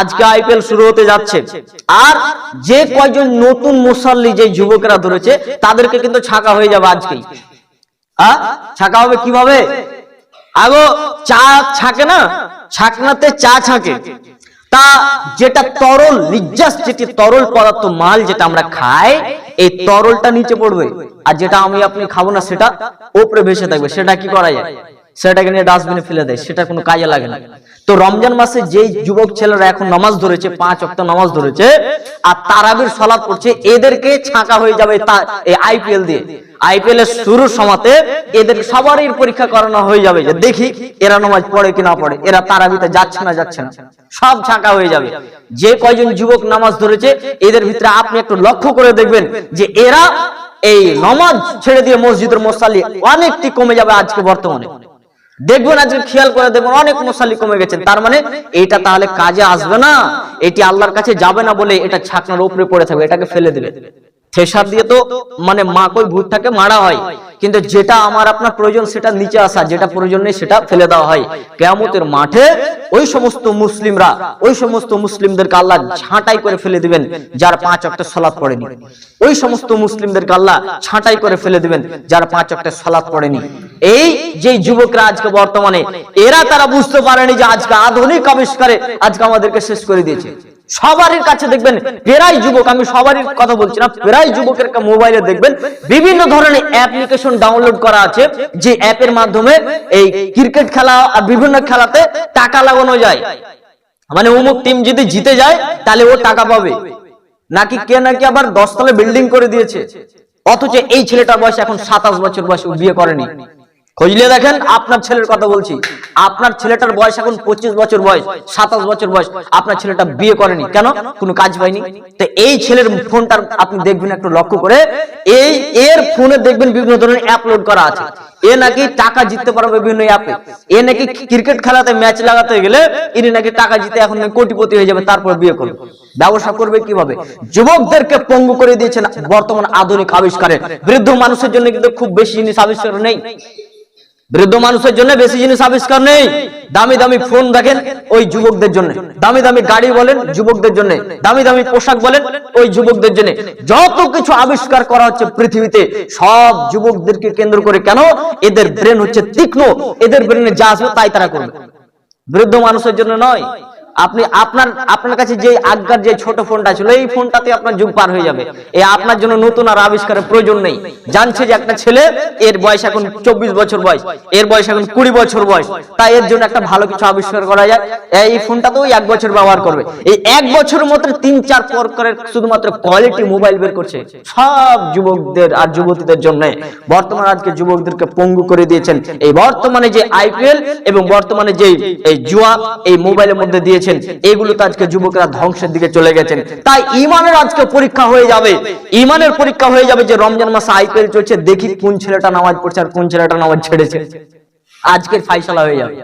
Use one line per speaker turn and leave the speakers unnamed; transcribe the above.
আজকে আইপিএল শুরু হতে যাচ্ছে। আর যে কয়জন নতুন মুসাল্লি যে যুবকরা ধরেছে, তাদেরকে কিন্তু ছাকা হয়ে যাবে আজকেই। আ? ছাকা হবে কীভাবে? আগো, চা ছাকে না? ছাকনাতে চা ছাকে। তা যেটা তরল, নির্যাস যেটি তরল পদার্থ মাল যেটা আমরা খাই, এই তরলটা নিচে পড়বে। আর যেটা আমি আপনি খাব না, সেটা উপরে ভেসে থাকবে। সেটা কি করা যায়? সেটাকে নিয়ে ডাস্টবিনে ফেলে দেয়। সেটা কোনো কাজে লাগে না। তো রমজান মাসে যেই যুবক ছেলেরা এখন নামাজ ধরেছে, পাঁচ অক্ট নামাজ ধরেছে, আর তারাবির সলাপ করছে এদেরকে ছাকা হয়ে যাবে এই আইপিএল দিয়ে। আইপিএল এর শুরুর সময়তে এদের সবারই পরীক্ষা করানো হয়ে যাবে যে দেখি এরা নামাজ পড়ে কি না পড়ে, এরা তারাবিতে যাচ্ছে না যাচ্ছে না। সব ছাকা হয়ে যাবে। যে কয়জন যুবক নামাজ ধরেছে, এদের ভিতরে আপনি একটু লক্ষ্য করে দেখবেন যে এরা এই নামাজ ছেড়ে দিয়ে মসজিদের মশালি অনেকটি কমে যাবে আজকে বর্তমানে। দেখবেন আজকে খেয়াল করে দেখবেন অনেক মশালি কমে গেছেন। তার মানে এটা তাহলে কাজে আসবে না। এটি আল্লাহর কাছে যাবে না বলে এটা ছাকনার উপরে পড়ে থাকবে, এটাকে ফেলে দেবে। থেসার দিয়ে তো মানে মাকই ভুট্টাকে মারা হয়। কিন্তু যেটা আমার আপনার প্রয়োজন, সেটা নিচে আসা। যেটা প্রয়োজন নেই, সেটা ফেলে দেওয়া হয়। কেয়ামতের মাঠে ওই সমস্ত মুসলিমরা, ওই সমস্ত মুসলিমদেরকে আল্লাহ ছাঁটাই করে ফেলে দিবেন, যার পাঁচ অক্টের সলাৎ পড়েনি। ওই সমস্ত মুসলিমদেরকে আল্লাহ ছাঁটাই করে ফেলে দিবেন, যার পাঁচ অক্টের সলাৎ পড়েনি। এই যে যুবকরা আজকে বর্তমানে, এরা তারা বুঝতে পারেনি যে আজকে আধুনিক আবিষ্কারে আজকে আমাদেরকে শেষ করে দিয়েছে। সবারই কাছে দেখবেন, প্রায় যুবক, আমি সবারই কথা বলছি না, প্রায় যুবকের মোবাইলে দেখবেন, বিভিন্ন ধরনের অ্যাপ্লিকেশন ডাউনলোড করা আছে, যে অ্যাপের মাধ্যমে এই ক্রিকেট খেলা আর বিভিন্ন খেলাতে টাকা লাগানো যায়। মানে অমুক টিম যদি জিতে যায়, তাহলে ও টাকা পাবে। নাকি কে নাকি আবার দশতলা বিল্ডিং করে দিয়েছে। অথচ এই ছেলেটার বয়স এখন সাতাশ বছর বয়স বিয়ে করেনি। খুঁজলে দেখেন আপনার ছেলের কথা বলছি। আপনার ছেলেটার বয়স এখন পঁচিশ বছর বয়স, সাতাশ বছর বয়স। আপনার ছেলেটা বিয়ে করেনি। কেন? কোনো কাজ পায়নি তো এই ছেলের ফোনটার আপনি দেখবেন একটু লক্ষ্য করে। এই এর ফোনে দেখবেন বিভিন্ন ধরনের অ্যাপ লোড করা আছে। এ নাকি টাকা জিততে পারবে বিভিন্ন অ্যাপে। এ নাকি ক্রিকেট খেলাতে ম্যাচ লাগাতে গেলে ইনি নাকি টাকা জিতে এখন কোটিপতি হয়ে যাবে, তারপর বিয়ে করবে। ব্যবসা করবে কীভাবে? যুবকদেরকে পঙ্গু করে দিয়েছেন বর্তমান আধুনিক আবিষ্কারে বৃদ্ধ মানুষের জন্য কিন্তু খুব বেশি জিনিস আবিষ্কার নেই। বৃদ্ধ মানুষের জন্য বেশি জিনিস আবিষ্কার নেই। দামি দামি ফোন দেখেন ওই যুবকদের জন্য। দামি দামি গাড়ি বলেন যুবকদের জন্য। দামি দামি পোশাক বলেন ওই যুবকদের জন্য। যত কিছু আবিষ্কার করা হচ্ছে পৃথিবীতে, সব যুবকদেরকে কেন্দ্র করে কেন? এদের ব্রেন হচ্ছে তীক্ষ্ণ। এদের ব্রেনে যা আসবে তাই তারা করবে। বৃদ্ধ মানুষের জন্য নয়। আপনি আপনার আপনার কাছে যে আজ্ঞার যে ছোট ফোনটা ছিল, এই ফোনটাতে আপনার যুগ পার হয়ে যাবে। এই আপনার জন্য নতুন আর আবিষ্কারের প্রয়োজন নেই। জানছে যে একটা ছেলে, এর বয়স এখন চব্বিশ বছর বয়স, এর বয়স এখন কুড়ি বছর বয়স। তাই এর জন্য একটা ভালো কিছু আবিষ্কার করা যায়। এই ফোনটাতেও এক বছর ব্যবহার করবে। এই এক বছরের মধ্যে তিন, চার প্রকারের শুধুমাত্র কোয়ালিটি মোবাইল বের করছে সব যুবকদের আর যুবতীদের জন্য। বর্তমানে আজকে যুবকদেরকে পঙ্গু করে দিয়েছেন। এই বর্তমানে যে আইপিএল এবং বর্তমানে যে এই জুয়া, এই মোবাইলের মধ্যে দিয়েছেন, এগুলো তো আজকে যুবকরা ধ্বংসের দিকে চলে গেছেন। তাই ইমানের আজকে পরীক্ষা হয়ে যাবে। ইমানের পরীক্ষা হয়ে যাবে যে রমজান মাসে আইপিএল চলছে, দেখি কোন ছেলেটা নামাজ পড়ছে আর কোন ছেলেটা নামাজ ছেড়েছে। আজকের ফাইসলা হয়ে যাবে।